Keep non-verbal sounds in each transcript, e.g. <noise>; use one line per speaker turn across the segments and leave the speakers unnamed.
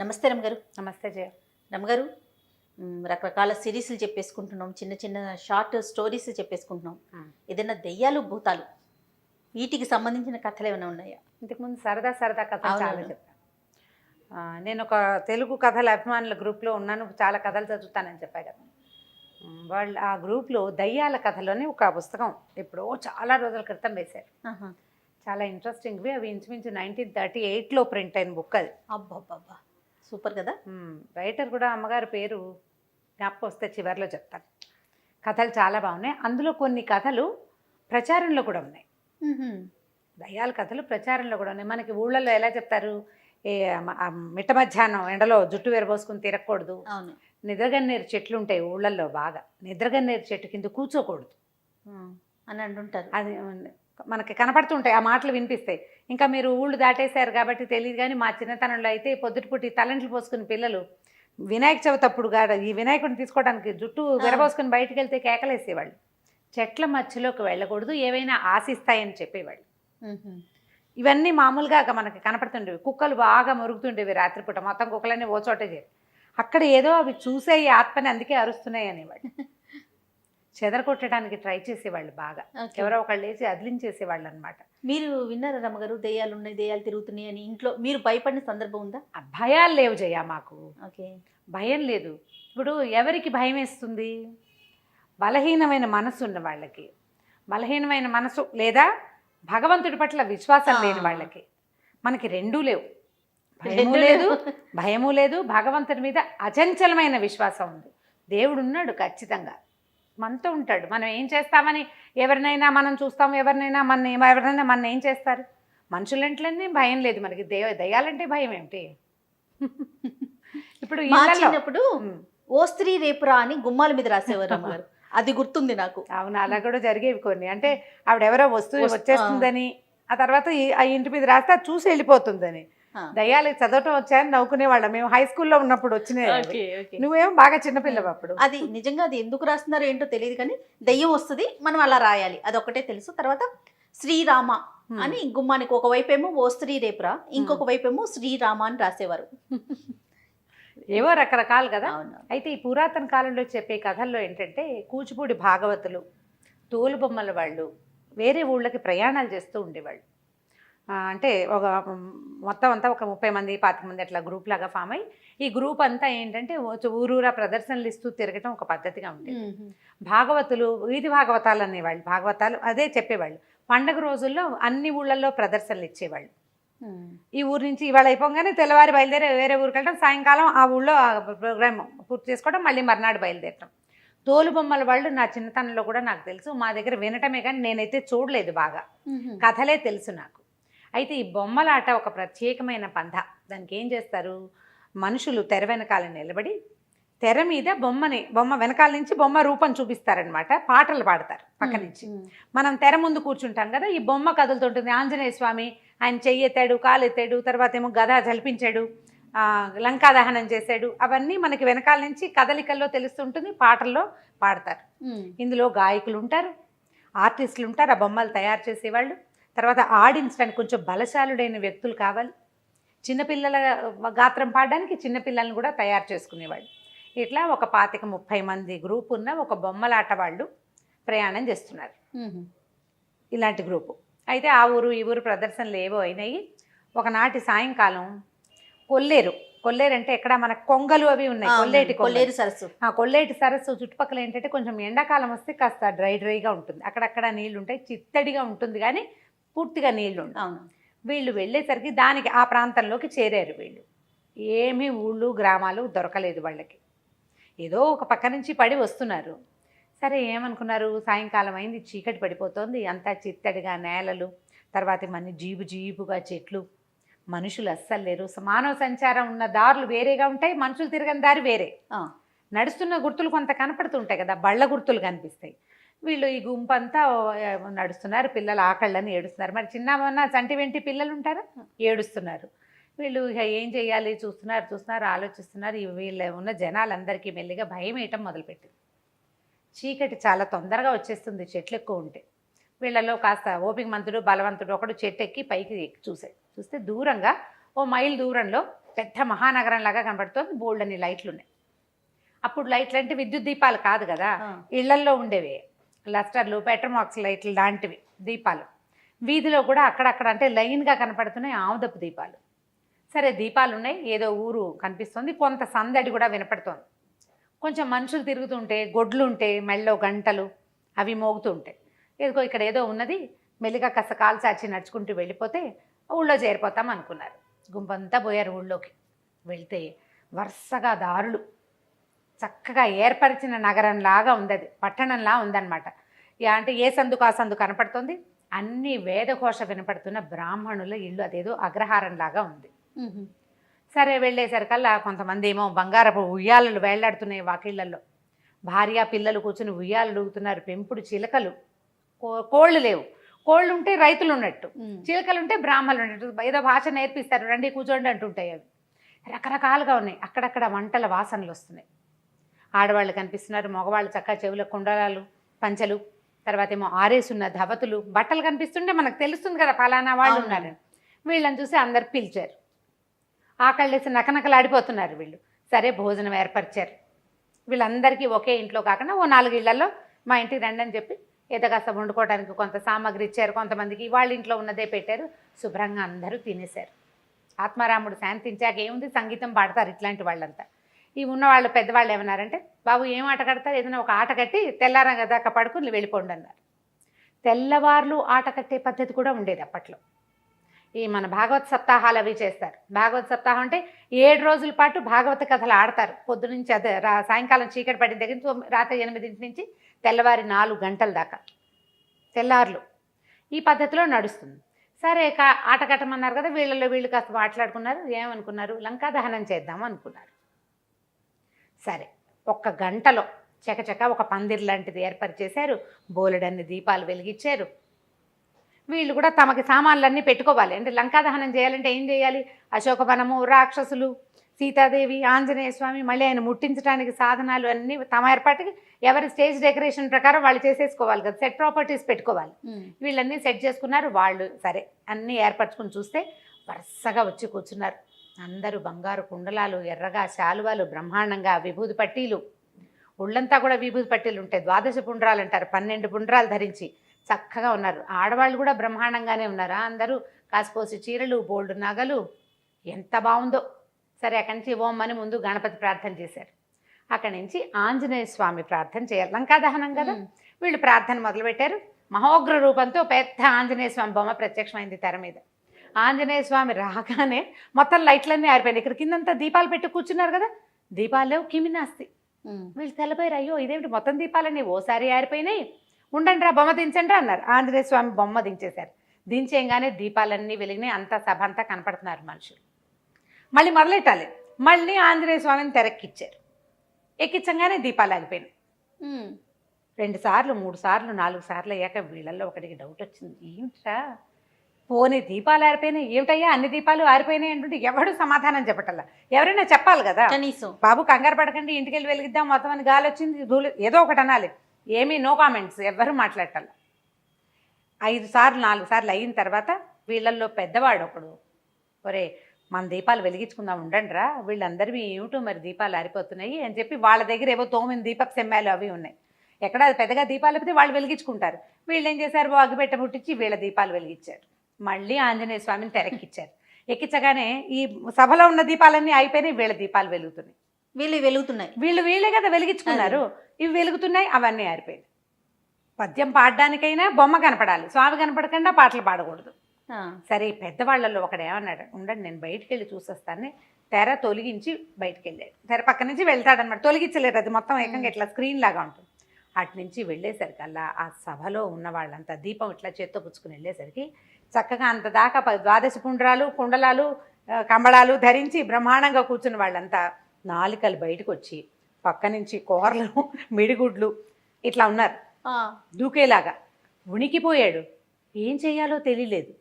నమస్తే రమగారు.
నమస్తే జయ.
రమగారు మ్, రకరకాల సిరీస్లు చెప్పేసుకుంటున్నాం చిన్న చిన్న షార్ట్ స్టోరీస్ చెప్పేసుకుంటున్నాం. ఏదైనా దెయ్యాలు భూతాలు వీటికి సంబంధించిన కథలు ఏమైనా ఉన్నాయా?
ఇంతకుముందు సరదా సరదా కథలు చాలా. చెప్పాను నేను ఒక తెలుగు కథల అభిమానుల గ్రూప్లో ఉన్నాను చాలా కథలు చదువుతానని చెప్పా కదా. వాళ్ళు ఆ గ్రూప్లో దయ్యాల కథలోని ఒక పుస్తకం ఎప్పుడో చాలా రోజుల క్రితం వేశారు. చాలా ఇంట్రెస్టింగ్వి అవి ఇంచుమించు నైన్టీన్ థర్టీ ఎయిట్లో ప్రింట్ అయిన బుక్ అది.
అబ్బబ్బబ్బా. సూపర్ కదా?
రైటర్ కూడా అమ్మగారి పేరు జ్ఞాపకం వస్తే చివరిలో చెప్తాను. కథలు చాలా బాగున్నాయి. అందులో కొన్ని కథలు ప్రచారంలో కూడా ఉన్నాయి.
మ్హూ.
దయ్యాల కథలు ప్రచారంలో కూడా ఉన్నాయి. మనకి ఊళ్ళల్లో ఎలా చెప్తారు? ఏ మిట్ట మధ్యాహ్నం ఎండలో జుట్టు విరబోసుకుని తిరగకూడదు.
అవును.
నిద్రగన్నేరు చెట్లు ఉంటాయి ఊళ్ళల్లో బాగా. నిద్రగన్నేరు చెట్టు కింద కూర్చోకూడదు.
అని అంటుంటారు.
అది మనకి కనపడుతుంటాయి ఆ మాటలు వినిపిస్తాయి. ఇంకా మీరు ఊళ్ళు దాటేశారు కాబట్టి తెలియదు కానీ మా చిన్నతనంలో అయితే పొద్దుటిపూటి తలంట్లు పోసుకుని పిల్లలు వినాయక చవితి అప్పుడు గాడ ఈ వినాయకుడిని తీసుకోవడానికి జుట్టు విరబోసుకుని బయటికి వెళ్తే కేకలేసేవాళ్ళు. చెట్ల మధ్యలోకి వెళ్ళకూడదు ఏవైనా ఆశిస్తాయని చెప్పేవాళ్ళు. ఇవన్నీ మామూలుగా మనకి కనపడుతుండేవి. కుక్కలు బాగా మురుగుతుండేవి రాత్రిపూట. మొత్తం కుక్కలన్నీ ఓ చోటే చేరి. అక్కడ ఏదో అవి చూసే ఈ ఆత్మని అందుకే అరుస్తున్నాయి అనేవాళ్ళు. <laughs> చెదరగొట్టడానికి ట్రై చేసేవాళ్ళు బాగా. ఎవరో ఒకళ్ళు లేచి అదిలించేసేవాళ్ళు అనమాట
మీరు విన్నారా రమగారు దెయ్యాలు ఉన్నాయి దెయ్యాలు తిరుగుతున్నాయి అని ఇంట్లో మీరు భయపడిన సందర్భం ఉందా?
భయాలు లేవు జయ మాకు.
ఓకే.
భయం లేదు. ఇప్పుడు ఎవరికి భయం వేస్తుంది? బలహీనమైన మనసు ఉన్న వాళ్ళకి. బలహీనమైన మనసు లేదా భగవంతుడి పట్ల విశ్వాసం. లేని వాళ్ళకి. మనకి రెండూ లేవు. భయము లేదు. భయము లేదు భగవంతుడి మీద అచంచలమైన విశ్వాసం ఉంది. దేవుడు ఉన్నాడు ఖచ్చితంగా. మనతో ఉంటాడు. మనం ఏం చేస్తామని ఎవరినైనా మనం చూస్తాం ఎవరినైనా మన ఎవరినైనా మన ఏం చేస్తారు? మనుషులంటేనే భయం లేదు మనకి. దేవ దయ్యాలంటే భయం ఏమిటి? <laughs> ఇప్పుడు
చిన్నప్పుడు
ఉమ్,
ఓ స్త్రీ రేపురా అని గుమ్మాల మీద రాసేవారు <laughs> రమ్మగారు అది గుర్తుంది నాకు.
అవును అలా కూడా జరిగేవి కొన్ని. అంటే ఆవిడెవరో వస్తువు
వస్తు-
వచ్చేస్తుందని ఆ తర్వాత ఆ ఇంటి మీద రాస్తే చూసి వెళ్ళిపోతుందని. దయ్యాలు చదవటం వచ్చాయని నవ్వుకునేవాళ్ళం. మేము హై స్కూల్లో ఉన్నప్పుడు వచ్చినాయి. నువ్వేమో బాగా చిన్నపిల్లవు అప్పుడు?
అది నిజంగా అది ఎందుకు రాస్తున్నారో ఏంటో తెలియదు కానీ దయ్యం వస్తుంది మనం అలా రాయాలి. అది ఒకటే తెలుసు. తర్వాత శ్రీరామ. అని గుమ్మానికి ఒక వైపేమో ఓ స్త్రీ రేపురా ఇంకొక వైపేమో శ్రీరామ అని రాసేవారు.
ఏవో రకరకాలు కదా. అయితే ఈ పురాతన కాలంలో చెప్పే కథల్లో ఏంటంటే కూచిపూడి భాగవతులు తోలుబొమ్మల వాళ్ళు వేరే ఊళ్ళకి ప్రయాణాలు చేస్తూ ఉండేవాళ్ళు. అంటే ఒక మొత్తం అంతా ఒక ముప్పై మంది పాతిక మంది అట్లా గ్రూప్ లాగా ఫామ్ అయ్యి ఈ గ్రూప్ అంతా ఏంటంటే ఊరూరా ప్రదర్శనలు ఇస్తూ తిరగటం ఒక పద్ధతిగా ఉండేది. భాగవతులు వీధి భాగవతాలు అనేవాళ్ళు. భాగవతాలు అదే చెప్పేవాళ్ళు. పండగ రోజుల్లో అన్ని ఊళ్ళల్లో ప్రదర్శనలు ఇచ్చేవాళ్ళు. ఈ ఊరు నుంచి ఇవాళ అయిపోగానే తెల్లవారి బయలుదేరి వేరే ఊరికి వెళ్ళడం సాయంకాలం ఆ ఊళ్ళో ప్రోగ్రామ్ పూర్తి చేసుకోవడం మళ్ళీ మర్నాడు బయలుదేరటం. తోలు బొమ్మల వాళ్ళు నా చిన్నతనంలో కూడా నాకు తెలుసు. మా దగ్గర వినటమే కానీ నేనైతే చూడలేదు బాగా. కథలే తెలుసు నాకు. అయితే ఈ బొమ్మలాట ఒక ప్రత్యేకమైన పంథ దానికి ఏం చేస్తారు? మనుషులు తెర వెనకాల నిలబడి తెర మీద బొమ్మని బొమ్మ వెనకాల నుంచి బొమ్మ రూపం చూపిస్తారనమాట పాటలు పాడతారు పక్క నుంచి. మనం తెర ముందు కూర్చుంటాం కదా ఈ బొమ్మ కదులుతుంటుంది. ఆంజనేయ స్వామి ఆయన చెయ్యి ఎత్తాడు కాలు ఎత్తాడు తర్వాత ఏమో గద జలిపించాడు లంకా దహనం చేశాడు. అవన్నీ మనకి వెనకాల నుంచి కదలికల్లో తెలుస్తుంటుంది పాటల్లో పాడతారు. ఇందులో గాయకులు ఉంటారు ఆర్టిస్టులు ఉంటారు ఆ బొమ్మలు తయారు చేసేవాళ్ళు. తర్వాత ఆడించడానికి కొంచెం బలశాలుడైన వ్యక్తులు కావాలి. చిన్నపిల్లల గాత్రం పాడడానికి చిన్నపిల్లల్ని కూడా తయారు చేసుకునేవాళ్ళు. ఇట్లా ఒక పాతిక ముప్పై మంది గ్రూప్ ఉన్న ఒక బొమ్మలాట వాళ్ళు ప్రయాణం చేస్తున్నారు. ఇలాంటి గ్రూపు. అయితే ఆ ఊరు ఈ ఊరు ప్రదర్శనలు ఏవో అయినాయి. ఒకనాటి సాయంకాలం కొల్లేరు. కొల్లేరు అంటే ఎక్కడ మన కొంగలు అవి ఉన్నాయి. కొల్లేటి.
కొల్లేరు సరస్సు.
ఆ కొల్లేటి సరస్సు చుట్టుపక్కల ఏంటంటే కొంచెం ఎండాకాలం వస్తే కాస్త డ్రై డ్రైగా ఉంటుంది. అక్కడక్కడ నీళ్ళు ఉంటాయి చిత్తడిగా ఉంటుంది. కానీ పూర్తిగా నీళ్ళు
అవును.
వీళ్ళు వెళ్ళేసరికి దానికి ఆ ప్రాంతంలోకి చేరారు వీళ్ళు. ఏమీ ఊళ్ళు గ్రామాలు దొరకలేదు వాళ్ళకి. ఏదో ఒక పక్క నుంచి పడి వస్తున్నారు. సరే ఏమనుకున్నారు? సాయంకాలం అయింది చీకటి పడిపోతుంది. అంతా చిత్తడిగా నేలలు తర్వాత మన జీబు జీబుగా చెట్లు. మనుషులు అస్సలు లేరు. మానవ సంచారం ఉన్న దారులు వేరేగా ఉంటాయి మనుషులు తిరగని దారి వేరే. నడుస్తున్న గుర్తులు కొంత కనపడుతుంటాయి కదా బళ్ళ గుర్తులు కనిపిస్తాయి. వీళ్ళు ఈ గుంపు అంతా ఆ, నడుస్తున్నారు పిల్లలు ఆకళ్ళని ఏడుస్తున్నారు. మరి చిన్న చంటి వెంటి పిల్లలు ఉంటారా ఏడుస్తున్నారు. వీళ్ళు ఇక ఏం చేయాలి? చూస్తున్నారు చూస్తున్నారు ఆలోచిస్తున్నారు. వీళ్ళ ఉన్న జనాలందరికీ మెల్లిగా భయం వేయటం మొదలుపెట్టింది. చీకటి చాలా తొందరగా వచ్చేస్తుంది చెట్లు ఎక్కువ ఉంటే. వీళ్ళలో కాస్త ఓపిక మంతుడు బలవంతుడు ఒకడు చెట్టు ఎక్కి పైకి ఎక్కి చూశాడు. చూస్తే దూరంగా ఓ మైల్ దూరంలో పెద్ద మహానగరం లాగా కనబడుతుంది. బోల్డ్ అని లైట్లు ఉన్నాయి అప్పుడు లైట్లు అంటే విద్యుత్ దీపాలు కాదు కదా. ఇళ్ళల్లో ఉండేవి. లస్టర్లు పెట్రమాక్స్ లైట్లు లాంటివి దీపాలు. వీధిలో కూడా అక్కడక్కడ అంటే లైన్గా కనపడుతున్నాయి ఆముదపు దీపాలు. సరే దీపాలు ఉన్నాయి ఏదో ఊరు కనిపిస్తుంది కొంత సందడి కూడా వినపడుతోంది. కొంచెం మనుషులు తిరుగుతుంటే గొడ్లు ఉంటే మెళ్ళో గంటలు అవి మోగుతూ ఉంటాయి. ఏదో ఇక్కడ ఏదో ఉన్నది మెల్లిగా కాస్త కాలు చాచి నడుచుకుంటూ వెళ్ళిపోతే ఊళ్ళో చేరిపోతాం అనుకున్నారు. గుంపంతా పోయారు ఊళ్ళోకి. వెళ్తే వరుసగా దారులు. చక్కగా ఏర్పరిచిన నగరంలాగా ఉంది అది పట్టణంలా ఉందన్నమాట. అంటే ఏ సందుకు ఆ సందు కనపడుతుంది? అన్ని వేదఘోష వినపడుతున్న బ్రాహ్మణుల ఇల్లు అదేదో అగ్రహారంలాగా ఉంది. సరే వెళ్ళేసరికల్లా కొంతమంది ఏమో బంగారపు ఉయ్యాలలు వేళ్ళాడుతున్నాయి వాకిళ్ళల్లో భార్య పిల్లలు కూర్చుని ఉయ్యాలు ఊగుతున్నారు పెంపుడు చిలకలు. కో- కోళ్ళు లేవు. కోళ్ళు ఉంటే రైతులు ఉన్నట్టు. చిలకలు ఉంటే బ్రాహ్మణులు ఉన్నట్టు ఏదో భాష నేర్పిస్తారు రండి కూర్చోండి అంటుంటాయి అవి. రకరకాలుగా ఉన్నాయి. అక్కడక్కడ వంటల వాసనలు వస్తున్నాయి. ఆడవాళ్ళు కనిపిస్తున్నారు మగవాళ్ళు చక్కగా చెవుల కుండలాలు పంచలు తర్వాత ఏమో ఆరేసున్న ధవతులు బట్టలు కనిపిస్తుంటే మనకు తెలుస్తుంది కదా ఫలానా వాళ్ళు
అవును.
ఉన్నారని. వీళ్ళని చూసి అందరు పిలిచారు. ఆకళ్ళేసి నకనకలాడిపోతున్నారు వీళ్ళు. సరే భోజనం ఏర్పరిచారు. వీళ్ళందరికీ ఒకే ఇంట్లో కాకుండా ఓ నాలుగు ఇళ్ళలో మా ఇంటికి రండి అని చెప్పి ఏదో కాస్త వండుకోవడానికి కొంత సామాగ్రి ఇచ్చారు. కొంతమందికి వాళ్ళ ఇంట్లో ఉన్నదే పెట్టారు. శుభ్రంగా అందరూ తినేశారు. ఆత్మారాముడు శాంతించాక ఏముంది? సంగీతం పాడతారు ఇట్లాంటి వాళ్ళంతా. ఈ ఉన్నవాళ్ళు పెద్దవాళ్ళు ఏమన్నారంటే బాబు ఏం ఆట కడతారు? ఏదైనా ఒక ఆట కట్టి తెల్లారంగా దాకా పడుకుని వెళ్ళిపోండి అన్నారు. తెల్లవార్లు ఆట కట్టే పద్ధతి కూడా ఉండేది అప్పట్లో. ఈ మన భాగవత సప్తాహాలు అవి చేస్తారు. భాగవత సప్తాహం అంటే ఏడు రోజుల పాటు భాగవత కథలు ఆడతారు. పొద్దునుంచి అదే రా సాయంకాలం చీకటి పడిన దగ్గర నుంచి రాత్రి ఎనిమిదింటి నుంచి తెల్లవారి నాలుగు గంటల దాకా. తెల్లార్లు. ఈ పద్ధతిలో నడుస్తుంది. సరే కా ఆట కట్టమన్నారు కదా వీళ్ళలో వీళ్ళు కాస్త మాట్లాడుకున్నారు. ఏమనుకున్నారు? లంకా దహనం చేద్దాం అనుకున్నారు. సరే ఒక్క గంటలో చకచక ఒక పందిర్ లాంటిది ఏర్పాటు చేశారు బోలెడన్ని దీపాలు వెలిగించారు. వీళ్ళు కూడా తమకి సామాన్లన్నీ పెట్టుకోవాలి. అంటే లంకా దహనం చేయాలంటే ఏం చేయాలి? అశోకవనము రాక్షసులు సీతాదేవి ఆంజనేయ స్వామి మళ్ళీ ఆయన ముట్టించడానికి సాధనాలు అన్నీ తమ ఏర్పాటుకి ఎవరి స్టేజ్ డెకరేషన్ ప్రకారం వాళ్ళు చేసేసుకోవాలి కదా. సెట్ ప్రాపర్టీస్ పెట్టుకోవాలి. వీళ్ళన్నీ సెట్ చేసుకున్నారు. వాళ్ళు సరే అన్నీ ఏర్పరచుకుని చూస్తే వరుసగా వచ్చి కూర్చున్నారు. అందరూ బంగారు కుండలాలు ఎర్రగా శాలువాలు బ్రహ్మాండంగా విభూది పట్టీలు. ఒళ్ళంతా కూడా విభూది పట్టీలు ఉంటాయి. ద్వాదశ పుండ్రాలు అంటారు. పన్నెండు పుండ్రాలు ధరించి చక్కగా ఉన్నారు. ఆడవాళ్ళు కూడా బ్రహ్మాండంగానే ఉన్నారు? అందరూ కాసిపోసి చీరలు బోల్డ్ నగలు. ఎంత బాగుందో. సరే అక్కడి నుంచి ఓం అని ముందు గణపతి ప్రార్థన చేశారు. అక్కడి నుంచి ఆంజనేయ స్వామి ప్రార్థన చేయాలి. లంకా దహనం కదా. వీళ్ళు ప్రార్థన మొదలుపెట్టారు. మహోగ్ర రూపంతో పెద్ద ఆంజనేయ స్వామి బొమ్మ ప్రత్యక్షమైంది తెర మీద. ఆంజనేయ స్వామి రాగానే మొత్తం లైట్లన్నీ ఆరిపోయింది ఇక్కడ కిందంతా దీపాలు పెట్టి కూర్చున్నారు కదా? దీపాలు లేవు కిమినాస్తి. వీళ్ళు తెల్లపోయారు అయ్యో ఇదేమిటి? మొత్తం దీపాలన్నీ ఓసారి ఆరిపోయినాయి. ఉండండి రా బొమ్మ దించండి అన్నారు. ఆంజనేయ స్వామి బొమ్మ దించేశారు. దించేయంగానే దీపాలన్నీ వెలిగినాయి. అంతా సభ అంతా కనపడుతున్నారు మనుషులు. మళ్ళీ మొదలెట్టాలి? మళ్ళీ ఆంజనేయ స్వామిని తెరక్కిచ్చారు ఎక్కించంగానే దీపాలు ఆగిపోయినాయి. రెండు సార్లు మూడు సార్లు నాలుగు సార్లు అయ్యాక వీళ్ళల్లో ఒకటికి డౌట్ వచ్చింది. ఏమిట్రా పోనీ దీపాలు ఆరిపోయినాయి ఏమిటయ్యా? అన్ని దీపాలు ఆరిపోయినాయి అంటుంటే ఎవడు సమాధానం చెప్పటల్లా? ఎవరైనా చెప్పాలి కదా?
కనీసం.
బాబు కంగారు పడకండి ఇంటికి వెళ్ళి వెలిగిద్దాం మొత్తం అని గాలి వచ్చింది ధూళి ఏదో ఒకటి అనాలి. ఏమీ నో కామెంట్స్ ఎవ్వరూ మాట్లాడాల ఐదు సార్లు నాలుగు సార్లు అయిన తర్వాత వీళ్ళల్లో పెద్దవాడు ఒకడు ఒరే మన దీపాలు వెలిగించుకుందాం ఉండండి రా వీళ్ళందరివి ఏమిటో మరి దీపాలు ఆరిపోతున్నాయి అని చెప్పి వాళ్ళ దగ్గర ఏవో తోమిన దీపపు సెమ్మాలు అవి ఉన్నాయి. ఎక్కడ అది పెద్దగా దీపాలు లేకపోతే వాళ్ళు వెలిగించుకుంటారు. వీళ్ళు ఏం చేశారు అగ్గిపెట్ట ముట్టించి వీళ్ళ దీపాలు వెలిగించారు. మళ్ళీ ఆంజనేయ స్వామిని తెరక్కిచ్చారు ఎక్కించగానే ఈ సభలో ఉన్న దీపాలన్నీ అయిపోయినాయి వీళ్ళ దీపాలు వెలుగుతున్నాయి.
వీళ్ళు వెలుగుతున్నాయి.
వీళ్ళు వీళ్ళే కదా వెలిగించుకున్నారు. ఇవి వెలుగుతున్నాయి అవన్నీ ఆరిపోయినాయి పద్యం పాడడానికైనా బొమ్మ కనపడాలి స్వామి కనపడకుండా పాటలు పాడకూడదు. సరే ఈ పెద్దవాళ్ళల్లో ఒకడు ఏమన్నాడు ఉండండి నేను బయటికి వెళ్ళి చూసేస్తాను. తెర తొలగించి బయటికి వెళ్ళాడు తెర పక్క నుంచి వెళ్తాడనమాట తొలగించలేరు అది మొత్తం ఏకంగా ఇట్లా స్క్రీన్ లాగా ఉంటుంది. అటు నుంచి వెళ్ళేసరికల్లా ఆ సభలో ఉన్న వాళ్ళంతా దీపం ఇట్లా చేత్తో పుచ్చుకుని వెళ్ళేసరికి చక్కగా అంత దాకా ద్వాదశ పుండ్రాలు కుండలాలు కంబళాలు ధరించి బ్రహ్మాండంగా కూర్చున్న వాళ్ళంతా నాలికలు బయటకు వచ్చి పక్క నుంచి కూరలు <laughs> మిడిగుడ్లు ఇట్లా ఉన్నారు. దూకేలాగా ఉనికిపోయాడు ఏం చేయాలో తెలియలేదు.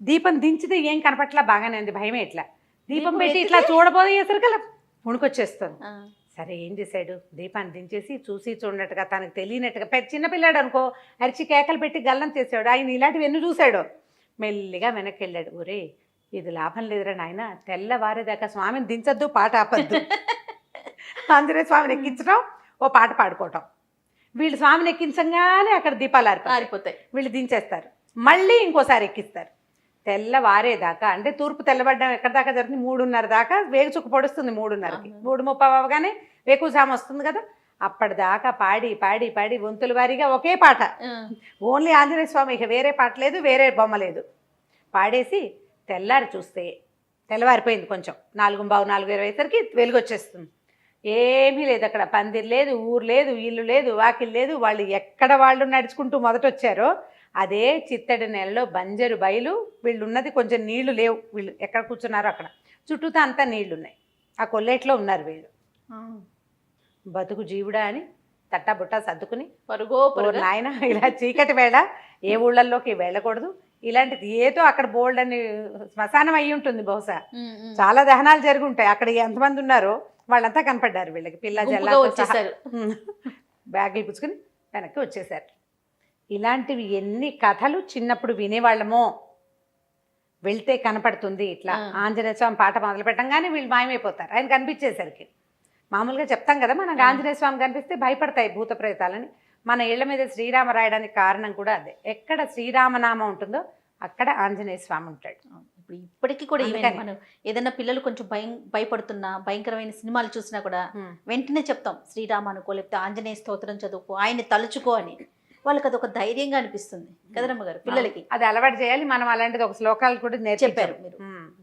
దీపం దించితే ఏం కనపట్లా బాగానే ఉంది భయమే ఇట్లా. దీపం పెట్టి? ఇట్లా చూడబోయేసరికల్లా ఉణుకొచ్చేస్తుంది. సరే ఏం చేశాడు? దీపాన్ని దించేసి చూసి చూడనట్టుగా తనకు తెలియనట్టుగా పెద్ద చిన్నపిల్లాడు అనుకో అరిచి కేకలు పెట్టి గల్లం చేసాడు ఆయన ఇలాంటివి ఎన్ని చూశాడు? మెల్లిగా వెనక్కి వెళ్ళాడు ఒరే ఇది లాభం లేదురా నాయన తెల్లవారేదాకా స్వామిని దించొద్దు పాట ఆపద్దు. ఆంజనేయ <laughs> స్వామిని ఎక్కించడం ఓ పాట పాడుకోవటం. వీళ్ళు స్వామిని ఎక్కించగానే అక్కడ దీపాలు ఆరిపోతాయి.
ఆరిపోతాయి.
వీళ్ళు దించేస్తారు. మళ్ళీ ఇంకోసారి ఎక్కిస్తారు. తెల్లవారేదాకా అంటే తూర్పు తెల్లబడ్డం ఎక్కడ దాకా జరుగుతుంది? మూడున్నర దాకా వేగు చుక్క పొడుస్తుంది మూడున్నరకి. మూడు ముప్పై అవగానే వేకుసామ వస్తుంది కదా అప్పటిదాకా పాడి పాడి పాడి వంతుల వారీగా ఒకే పాట. ఓన్లీ ఆంజనేయ స్వామి ఇక వేరే పాట లేదు వేరే బొమ్మ లేదు. పాడేసి తెల్లారి చూస్తే తెల్లవారిపోయింది కొంచెం. నాలుగు బావు నాలుగు ఇరవై అయ్యేసరికి వెలుగు వచ్చేస్తుంది ఏమీ లేదు అక్కడ. పందిరి లేదు ఊరు లేదు ఇల్లు లేదు వాకిల్ లేదు. వాళ్ళు ఎక్కడ వాళ్ళు నడుచుకుంటూ మొదట వచ్చారో అదే చిత్తడి నెలలో బంజరు బయలు వీళ్ళు ఉన్నది కొంచెం నీళ్ళు లేవు. వీళ్ళు ఎక్కడ కూర్చున్నారో అక్కడ. చుట్టూతా అంతా నీళ్ళు ఉన్నాయి ఆ కొల్లేట్లో ఉన్నారు వీళ్ళు. బతుకు జీవుడా అని తట్టా బుట్టా సర్దుకుని
పరుగో పరుగా.
నాయన ఇలా చీకటి వేళ ఏ ఊళ్ళల్లోకి వెళ్ళకూడదు. ఇలాంటిది ఏదో అక్కడ బోల్డ్ అని శ్మశానం అయి ఉంటుంది బహుశా. చాలా దహనాలు జరిగి ఉంటాయి అక్కడ ఎంతమంది ఉన్నారో వాళ్ళంతా కనపడ్డారు వీళ్ళకి. పిల్ల సహా.
వచ్చేసారు.
బ్యాగులు పుచ్చుకుని వెనక్కి వచ్చేసారు. ఇలాంటివి ఎన్ని కథలు చిన్నప్పుడు వినేవాళ్ళమో. వెళ్తే కనపడుతుంది ఇట్లా. ఆంజనేయ స్వామి పాట మొదలు పెట్టంగానే వీళ్ళు మాయమైపోతారు. ఆయన కనిపించేసరికి మామూలుగా చెప్తాం కదా మనకు. ఆంజనేయ స్వామి కనిపిస్తే భయపడతాయి భూత ప్రేతాలని. మన ఇళ్ళ మీద శ్రీరామ రాయడానికి కారణం కూడా అదే. ఎక్కడ శ్రీరామనామం ఉంటుందో అక్కడ ఆంజనేయ స్వామి ఉంటాడు.
ఇప్పుడు ఇప్పటికీ కూడా. మనం ఏదైనా పిల్లలు కొంచెం భయం భయపడుతున్నా భయంకరమైన సినిమాలు చూసినా కూడా వెంటనే చెప్తాం శ్రీరామ అనుకో లేకపోతే ఆంజనేయ స్తోత్రం చదువుకో ఆయన్ని తలుచుకో అని. వాళ్ళకి అదొక ధైర్యంగా అనిపిస్తుంది కదరమ్మ గారు పిల్లలకి.
అది అలవాటు చేయాలి మనం అలాంటిది ఒక శ్లోకాలు కూడా
చెప్పారు
నేర్పించారు
మీరు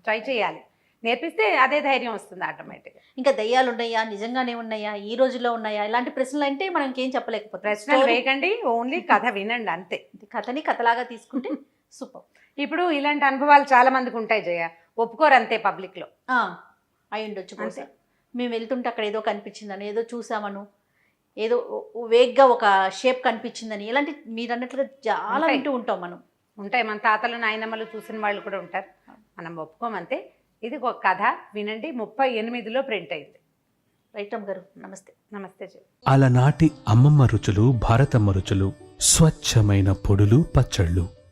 ట్రై చేయాలి. నేర్పిస్తే అదే ధైర్యం వస్తుంది ఆటోమేటిక్గా.
ఇంకా దయ్యాలు ఉన్నాయా? నిజంగానే ఉన్నాయా? ఈ రోజుల్లో ఉన్నాయా? ఇలాంటి ప్రశ్నలు అంటే మనం ఇంకేం చెప్పలేకపోతాం.
ప్రశ్నలు వేయకండి ఓన్లీ కథ వినండి అంతే. <laughs>
కథని కథలాగా తీసుకుంటే <laughs> సూపర్.
ఇప్పుడు ఇలాంటి అనుభవాలు చాలా మందికి ఉంటాయి జయ. ఒప్పుకోరు అంతే పబ్లిక్లో
అయి ఉండొచ్చు
అంతే.
మేము వెళ్తుంటే అక్కడ ఏదో కనిపించిందని ఏదో చూసామను. ఏదో వేగ్గా ఒక షేప్ కనిపించిందని ఇలాంటి మీరు అన్నట్లుగా చాలా. వింటూ ఉంటాం మనం.
ఉంటాయి. మన తాతలు నాయనమ్మలు చూసిన వాళ్ళు కూడా ఉంటారు. మనం ఒప్పుకోమంతే. ఇది ఒక కథ వినండి. ముప్పై ఎనిమిదిలో ప్రింట్ అయింది.
రైట్ అమ్మ గారు నమస్తే.
నమస్తే జయ
అలనాటి అమ్మమ్మ రుచులు భారతమ్మ రుచులు స్వచ్ఛమైన పొడులు పచ్చళ్ళు.